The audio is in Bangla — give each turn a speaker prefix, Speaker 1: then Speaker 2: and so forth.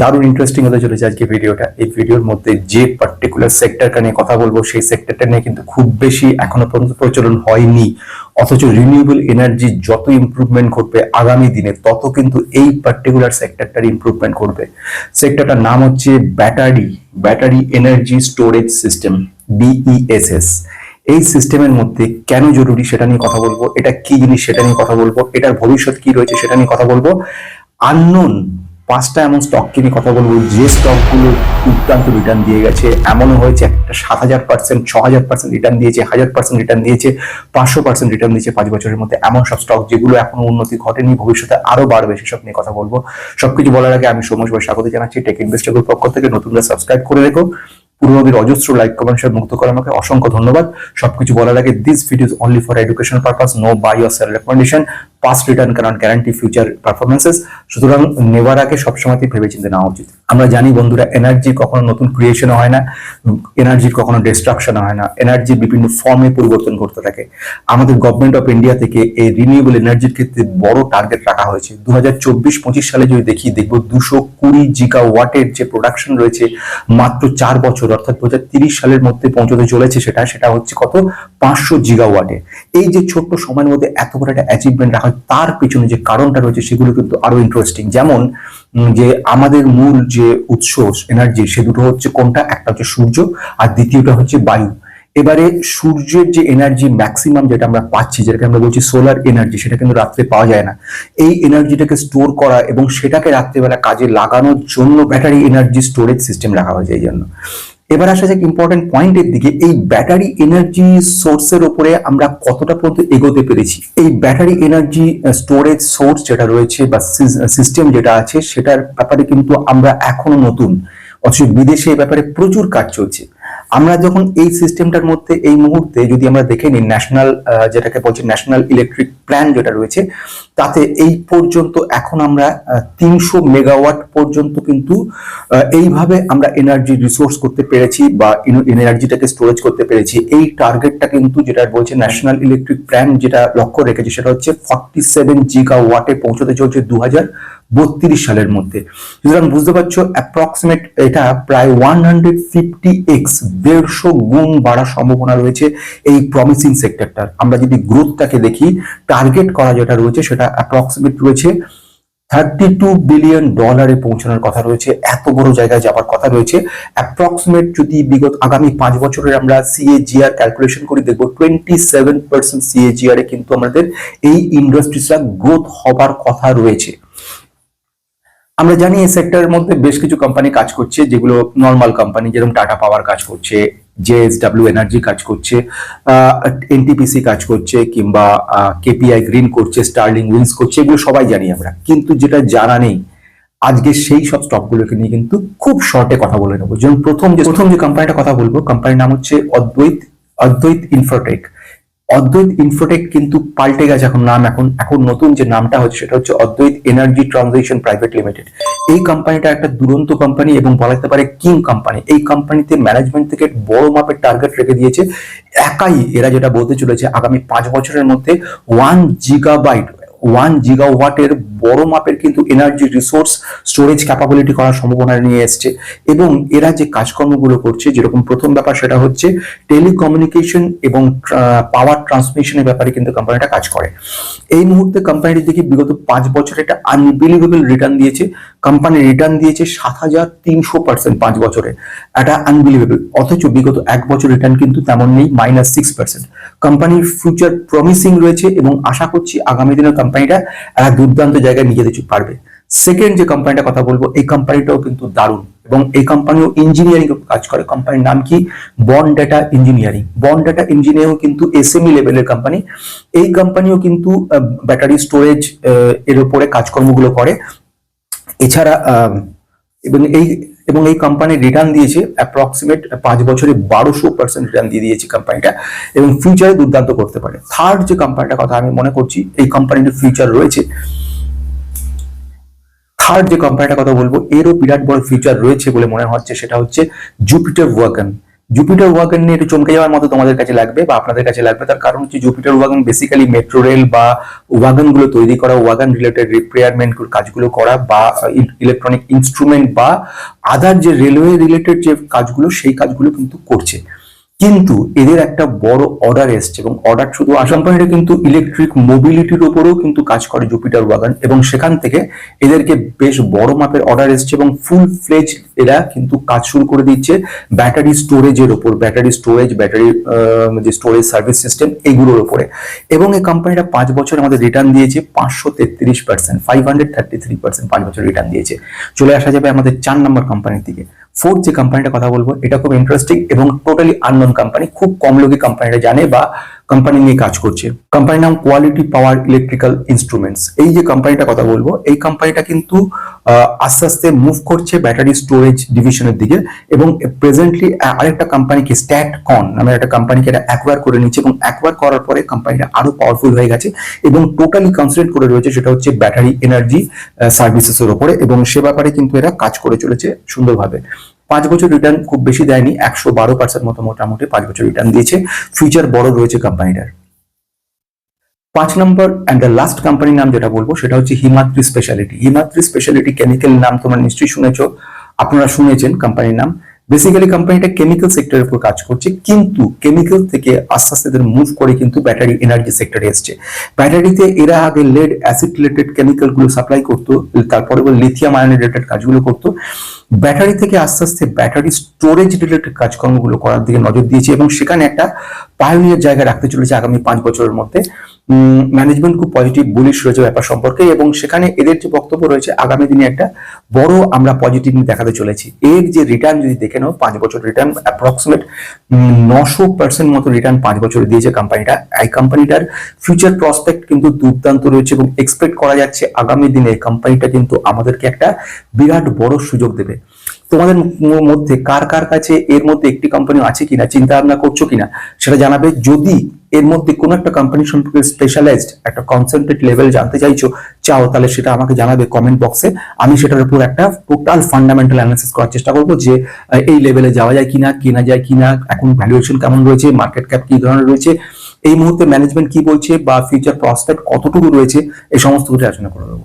Speaker 1: দারুণ ইন্টারেস্টিং হতে চলেছে আজকে ভিডিওটা এই ভিডিওর মধ্যে যে পার্টিকুলার সেক্টরটা নিয়ে কথা বলব, সেই সেক্টরটা নিয়ে কিন্তু খুব বেশি এখনও পর্যন্ত প্রচলন হয়নি। অথচ রিনিউয়েবল এনার্জি যত ইমপ্রুভমেন্ট ঘটবে আগামী দিনে, তত কিন্তু এই পার্টিকুলার সেক্টরটার ইমপ্রুভমেন্ট ঘটবে। সেক্টরটার নাম হচ্ছে battery battery energy storage system BESS এই সিস্টেমের মধ্যে কেন জরুরি সেটা নিয়ে কথা বলব? এটা কি জিনিস সেটা নিয়ে কথা বলব? এটার ভবিষ্যৎ কি রয়েছে সেটা নিয়ে কথা বলব? আননোন পাঁচটা এমন স্টক নিয়ে কথা বলব, যে স্টকগুলো দুর্দান্ত রিটার্ন দিয়ে গেছে। এমনও হয়েছে একটা সাত হাজার পার্সেন্ট ছ হাজার পার্সেন্ট রিটার্ন দিয়েছে, হাজার পার্সেন্ট রিটার্ন দিয়েছে, পাঁচশো পার্সেন্ট রিটার্ন দিয়েছে পাঁচ বছরের মধ্যে। এমন সব স্টক যেগুলো এখনও উন্নতি ঘটেনি, ভবিষ্যতে আরও বাড়বে সেসব নিয়ে কথা বলব। সবকিছু বলার আগে আমি সৌম্য সবাই স্বাগত জানাচ্ছি টেক ইনভেস্টর পক্ষ থেকে। নতুনরা সাবস্ক্রাইব করে রেখো। পূর্ববীর অজস্র লাইক কমেন্ট শেয়ার মুক্ত করে আমাকে অসংখ্য ধন্যবাদ। সবকিছু বলার আগে this videos only for education purpose no buy or sell recommendation past return cannot guarantee future performances সুতরাং নেওয়ার আগে সবসময়তেই ভেবে চিন্তে নেওয়া উচিত। আমরা জানি বন্ধুরা এনার্জি কখনো নতুন ক্রিয়েশন হয় না এনার্জির কখনো ডিস্ট্রাকশন হয় না। এনার্জি বিভিন্ন ফর্মে পরিবর্তন করতে থাকে। আমাদের গভর্নমেন্ট অফ ইন্ডিয়া থেকে এই রিনিউয়েবল এনার্জির ক্ষেত্রে বড় টার্গেট রাখা হয়েছে। দু হাজার চব্বিশ পঁচিশ সালে যদি দেখি, দেখব দুশো কুড়ি জিগা ওয়াটের যে প্রোডাকশন রয়েছে, মাত্র চার বছর, অর্থাৎ দু সালের মধ্যে পৌঁছতে চলেছে সেটা সেটা হচ্ছে কত? পাঁচশো জিগা ওয়াটে এই যে ছোট্ট সময়ের মধ্যে এত বড় একটা অ্যাচিভমেন্ট রাখা তার পিছনে যে কারণটা রয়েছে সেগুলো কিন্তু আরও ইন্টারেস্টিং যেমন যে আমাদের মূল যে উৎস এনার্জি সে দুটো হচ্ছে কোনটা? একটা হচ্ছে সূর্য আর দ্বিতীয়টা হচ্ছে বায়ু। এবারে সূর্যের যে এনার্জি ম্যাক্সিমাম যেটা আমরা পাচ্ছি, যেটাকে আমরা বলছি সোলার এনার্জি সেটা কিন্তু রাত্রে পাওয়া যায় না। এই এনার্জিটাকে স্টোর করা এবং সেটাকে রাত্রেবেলা কাজে লাগানোর জন্য ব্যাটারি এনার্জি স্টোরেজ সিস্টেম রাখা হয়েছে এই জন্য। এবার আসা যাক ইম্পর্টেন্ট পয়েন্টের দিকে। এই ব্যাটারি এনার্জি সোর্সের উপরে আমরা কতটা পর্যন্ত এগোতে পেরেছি? এই ব্যাটারি এনার্জি স্টোরেজ সোর্স যেটা রয়েছে বা সিস্টেম যেটা আছে, সেটার ব্যাপারে কিন্তু আমরা এখনও নতুন। অথচ বিদেশে এই ব্যাপারে প্রচুর কাজ চলছে। আমরা যখন এই সিস্টেমটার মধ্যে এই মুহূর্তে যদি আমরা দেখে নিই ন্যাশনাল যেটাকে বলছি ন্যাশনাল ইলেকট্রিক প্ল্যান যেটা রয়েছে, তাতে এই পর্যন্ত এখন আমরা তিনশো মেগাওয়াট পর্যন্ত কিন্তু এইভাবে আমরা এনার্জি রিসোর্স করতে পেরেছি বা এনার্জিটাকে স্টোরেজ করতে পেরেছি। এই টার্গেটটা কিন্তু যেটা বলছে ন্যাশনাল ইলেকট্রিক প্ল্যান যেটা লক্ষ্য রেখেছে সেটা হচ্ছে ফর্টি সেভেন জিগা ওয়াটে পৌঁছতে চলছে দু হাজার বত্রিশ সালের মধ্যে। সুতরাং বুঝতে পারছ অ্যাপ্রক্সিমেট এটা প্রায় ওয়ান হান্ড্রেড ফিফটি এক্স দেড়শো গুণ বাড়ার সম্ভাবনা রয়েছে এই প্রমিসিং সেক্টরটার আমরা যদি গ্রোথটাকে দেখি টার্গেট করা যেটা রয়েছে সেটা অ্যাপ্রক্সিমেট রয়েছে থার্টি টু বিলিয়ন ডলারে পৌঁছানোর কথা রয়েছে। এত বড় জায়গায় যাবার কথা রয়েছে। অ্যাপ্রক্সিমেট যদি বিগত আগামী পাঁচ বছরের আমরা সিএজিআর ক্যালকুলেশন করি, দেখব টোয়েন্টি সেভেন পার্সেন্ট সিএজিআর কিন্তু আমাদের এই ইন্ডাস্ট্রিজটা গ্রোথ হবার কথা রয়েছে। আমরা জানি এই সেক্টরের মধ্যে বেশ কিছু কোম্পানি কাজ করছে, যেগুলো নর্মাল কোম্পানি যেরকম টাটা পাওয়ার কাজ করছে জেএসডাব্লিউ এনার্জি কাজ করছে এনটিপিসি কাজ করছে, কিংবা কেপিআই গ্রিন করছে স্টার্লিং উইন্স করছে, এগুলো সবাই জানি আমরা। কিন্তু যেটা জানা নেই, আজকে সেই সব স্টকগুলোকে নিয়ে কিন্তু খুব শর্টে কথা বলে নেব। যেমন প্রথম যে প্রথম যে কোম্পানিটা কথা বলব কোম্পানির নাম হচ্ছে অদ্বৈত অদ্বৈত ইনফোটেক অদ্বৈত ইনফোটেক কিন্তু পাল্টে গেছে এখন নাম এখন এখন নতুন যে নামটা হচ্ছে সেটা হচ্ছে অদ্বৈত এনার্জি ট্রানজিশন প্রাইভেট লিমিটেড এই কোম্পানিটা একটা দুরন্ত কোম্পানি এবং বলা যেতে পারে কিং কোম্পানি এই কোম্পানিতে ম্যানেজমেন্ট থেকে বড় মাপের টার্গেট রেখে দিয়েছে। একাই এরা যেটা বলতে চলেছে, আগামী পাঁচ বছরের মধ্যে ওয়ান জিগাবাইট ওয়ান জিগাওয়াটের বড় মাপের কিন্তু এনার্জি রিসোর্স স্টোরেজ ক্যাপাবিলিটি করার সম্ভাবনা নিয়ে এসছে। এবং এরা যে কাজকর্মগুলো করছে, যেরকম প্রথম ব্যাপার সেটা হচ্ছে টেলিকমিউনিকেশন এবং পাওয়ার ট্রান্সমিশনের ব্যাপারে কিন্তু কোম্পানিটা কাজ করে। এই মুহূর্তে কোম্পানিটি দেখি বিগত পাঁচ বছরে একটা আনবিলিভেবল রিটার্ন দিয়েছে। কোম্পানি রিটার্ন দিয়েছে সাত হাজার তিনশো পার্সেন্ট পাঁচ বছরে। এটা আনবিলিভেবল অথচ বিগত এক বছর রিটার্ন কিন্তু তেমন নেই মাইনাস সিক্স পার্সেন্ট কোম্পানির ফিউচার প্রমিসিং রয়েছে এবং আশা করছি আগামী দিনে কোম্পানিটা একটা দুর্দান্ত জায়গায় যেতে পারবে সেকেন্ড যে কোম্পানিটা কথা বলব, এই কোম্পানিটাও কিন্তু দারুণ। এবং এই কোম্পানিও ইঞ্জিনিয়ারিং কাজ করে। কোম্পানির নাম কি? Bondada engineering Bondada engineering কিন্তু এসএমই লেভেলের কোম্পানি এই কোম্পানিও কিন্তু ব্যাটারি স্টোরেজ এর উপরে কাজকর্মগুলো করে। এছাড়া এবং এই এবং এই কোম্পানি রিটার্ন দিয়েছে অ্যাপ্রক্সিমেট পাঁচ বছরে বারোশো পার্সেন্ট রিটার্ন দিয়ে দিয়েছে কোম্পানিটা এবং ফিউচারে দুর্দান্ত করতে পারে। থার্ড যে কোম্পানিটার কথা আমি মনে করছি, এই কোম্পানিটির ফিউচার রয়েছে। থার্ড যে কোম্পানিটার কথা বলব এরও বিরাট বড় ফিউচার রয়েছে বলে মনে হচ্ছে, সেটা হচ্ছে জুপিটার ওয়াগন জুপিটার ওয়াগন নিয়ে একটু চমকে যাওয়ার মতো তোমাদের কাছে লাগবে বা আপনাদের কাছে লাগবে। তার কারণ হচ্ছে Jupiter wagon basically metro rail বা ওয়াগনগুলো তৈরি করা ওয়াগন রিলেটেড রিপেয়ারমেন্ট কাজগুলো করা বা ইলেকট্রনিক ইনস্ট্রুমেন্ট বা আদার যে রেলওয়ে রিলেটেড যে কাজগুলো, সেই কাজগুলো কিন্তু করছে। কিন্তু এদের একটা বড় অর্ডার এসছে এবং অর্ডার শুধু আসাম কিন্তু ইলেকট্রিক মোবিলিটির উপরেও কিন্তু কাজ করে জুপিটার ওয়াগন এবং সেখান থেকে এদেরকে বেশ বড় মাপের অর্ডার এসছে এবং ফুল ফ্লেজ এরা কিন্তু কাজ শুরু করে দিচ্ছে ব্যাটারি স্টোরেজের উপর ব্যাটারি স্টোরেজ ব্যাটারি যে স্টোরেজ সার্ভিস সিস্টেম এগুলোর উপরে এবং এই কোম্পানিটা পাঁচ বছর আমাদের রিটার্ন দিয়েছে পাঁচশো তেত্রিশ percent five hundred thirty three percent পাঁচ বছর রিটার্ন দিয়েছে। চলে আসা যাবে আমাদের চার নম্বর কোম্পানির দিকে। ফোর্থ যে কোম্পানিটা কথা বলব, এটা খুব ইন্টারেস্টিং এবং টোটালি আননোন কোম্পানি খুব কম লোকই কোম্পানিটা জানে বা কোম্পানি নিয়ে কাজ করছে। কোম্পানির নাম কোয়ালিটি পাওয়ার ইলেকট্রিক্যাল ইনস্ট্রুমেন্টস এই যে কোম্পানিটা কথা বলব, এই কোম্পানিটা কিন্তু আস্তে আস্তে মুভ করছে ব্যাটারি স্টোরেজ ডিভিশনের দিকে এবং প্রেজেন্টলি আরেকটা কোম্পানিকে স্ট্যাট কন নামে একটা কোম্পানিকে এটা অ্যাকোয়ার করে নিচ্ছে এবং অ্যাকোয়ার করার পরে কোম্পানিটা আরও পাওয়ারফুল হয়ে গেছে এবং টোটালি কনসেন্ট্রেট করে রয়েছে সেটা হচ্ছে ব্যাটারি এনার্জি সার্ভিসেসের উপরে এবং সে ব্যাপারে কিন্তু এরা কাজ করে চলেছে সুন্দরভাবে। পাঁচ বছর রিটার্ন খুব বেশি দেয়নি, একশো বারো পার্সেন্ট মতো মোটামুটি পাঁচ বছর রিটার্ন দিয়েছে। ফিউচার বড় রয়েছে কোম্পানিটার পাঁচ নম্বর অ্যান্ড দ্য লাস্ট কোম্পানির নাম যেটা বলব, সেটা হচ্ছে Himadri speciality Himadri speciality chemical নাম তোমরা নিশ্চয়ই শুনেছ, আপনারা শুনেছেন কোম্পানির নাম। বেসিক্যালি কোম্পানিটা কেমিক্যাল সেক্টরের উপর কাজ করছে, কিন্তু কেমিক্যাল থেকে আস্তে আস্তে এদের মুভ করে কিন্তু ব্যাটারি এনার্জি সেক্টরে এসছে। ব্যাটারিতে এরা আগে লেড অ্যাসিড রিলেটেড কেমিক্যালগুলো সাপ্লাই করতো, তারপরে লিথিয়াম আয়ন রিলেটেড কাজগুলো করতো। ব্যাটারি থেকে আস্তে আস্তে ব্যাটারি স্টোরেজ রিলেটেড কাজকর্মগুলো করার দিকে নজর দিয়েছে এবং সেখানে একটা পায়োনিয়ার জায়গা রাখতে চলেছে আগামী পাঁচ বছরের মধ্যে। ম্যানেজমেন্ট খুব পজিটিভ বুলিশ রয়েছে ব্যাপার সম্পর্কে এবং সেখানে এদের যে বক্তব্য রয়েছে, আগামী দিনে একটা বড় আমরা পজিটিভ দেখাতে চলেছি। এর যে রিটার্ন যদি দেখে নাও, পাঁচ বছর রিটার্ন অ্যাপ্রক্সিমেট নশো পার্সেন্ট মতো রিটার্ন পাঁচ বছরে দিয়েছে কোম্পানিটা এই কোম্পানিটার ফিউচার প্রসপেক্ট কিন্তু দুর্দান্ত রয়েছে এবং এক্সপেক্ট করা যাচ্ছে আগামী দিনে কোম্পানিটা কিন্তু আমাদেরকে একটা বিরাট বড় সুযোগ দেবে। তোমাদের মধ্যে কার কার কাছে এর মধ্যে একটি কোম্পানি আছে কিনা চিন্তা ভাবনা করছ কিনা, সেটা জানাবে। যদি এর মধ্যে কোনো একটা কোম্পানি সম্পর্কে স্পেশালাইজড একটা কনসেন্ট্রেট লেভেল জানতে চাইছো, চাও তাহলে সেটা আমাকে জানাবে কমেন্ট বক্সে আমি সেটার উপর একটা টোটাল ফান্ডামেন্টাল অ্যানালিসিস করার চেষ্টা করব যে এই লেভেলে যাওয়া যায় কিনা, কেনা যায় কিনা, এখন ভ্যালুয়েশন কেমন রয়েছে মার্কেট ক্যাপ কি ধরনের রয়েছে, এই মুহূর্তে ম্যানেজমেন্ট কি বলছে বা ফিউচার প্রসপেক্ট কতটুকু রয়েছে, এই সমস্ত কিছু আলোচনা করে দেবো।